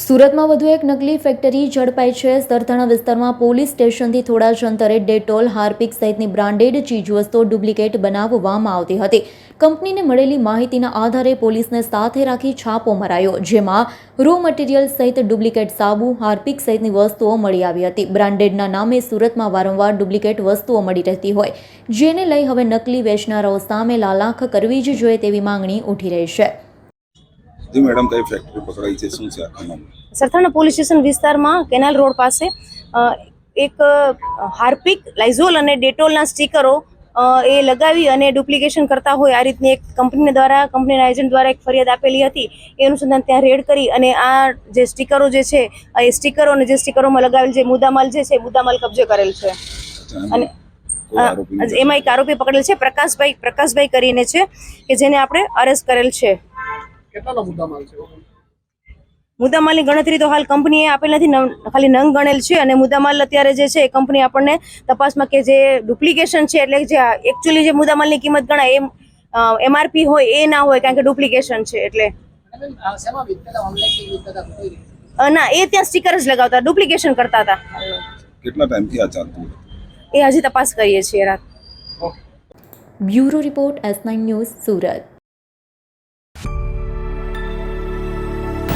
સુરતમાં વધુ એક નકલી ફેક્ટરી ઝડપાઈ છે. સરથાણા વિસ્તારમાં પોલીસ સ્ટેશનથી થોડા જ અંતરે ડેટોલ, હાર્પિક સહિતની બ્રાન્ડેડ ચીજવસ્તુઓ ડુપ્લિકેટ બનાવવામાં આવતી હતી. કંપનીને મળેલી માહિતીના આધારે પોલીસને સાથે રાખી છાપો મરાયો, જેમાં રો મટીરીયલ સહિત ડુપ્લિકેટ સાબુ, હાર્પિક સહિતની વસ્તુઓ મળી આવી હતી. બ્રાન્ડેડના નામે સુરતમાં વારંવાર ડુપ્લિકેટ વસ્તુઓ મળી રહેતી હોય. જેને લઈ હવે નકલી વેચનારાઓ સામે લાલાખ કરવી જ જોઈએ તેવી માંગણી ઉઠી રહી છે. જી મેડમ કઈ ફેક્ટરી પકડાઈ છે? શું છે આખા સરથાણા પોલીસ સ્ટેશન વિસ્તારમાં કેનાલ રોડ પાસે એક હાર્પિક લાઇઝોલ અને ડેટોલના સ્ટીકરો એ લગાવી અને ડુપ્લિકેશન કરતા હોય આ રીતની એક કંપની દ્વારા કંપનીના એજન્ટ દ્વારા એક ફરિયાદ આપેલી હતી. એ અનુસંધાન ત્યાં રેડ કરી અને આ જે સ્ટીકરો જે છે આ એ સ્ટીકરો અને જે સ્ટીકરોમાં લગાવેલ જે મુદ્દામાલ જે છે મુદ્દામાલ કબજે કરેલ છે. અને એમાં એક આરોપી પકડેલ છે પ્રકાશભાઈ પ્રકાશભાઈ કરીને છે કે જેને આપણે અરેસ્ટ કરેલ છે. કેટલાનો મુદ્દામાલ છે? મુદ્દામાલની ગણતરી તો હાલ કંપનીએ આપેલ નથી ખાલી નંગ ગણેલ છે અને મુદ્દામાલ અત્યારે જે છે એ કંપની આપણને તપાસમાં કે જે ડુપ્લિકેશન છે એટલે જે એકચ્યુઅલી જે મુદ્દામાલની કિંમત ગણાય એમ એમઆરપી હોય એ ના હોય કારણ કે ડુપ્લિકેશન છે એટલે. ના એ ત્યાં સ્ટીકર જ લગાવતા ડુપ્લિકેશન કરતા હતા. કેટલા ટાઈમથી આ ચાલતું એ હજી તપાસ કરીએ છીએ રાત. Bureau report S nine news Surat.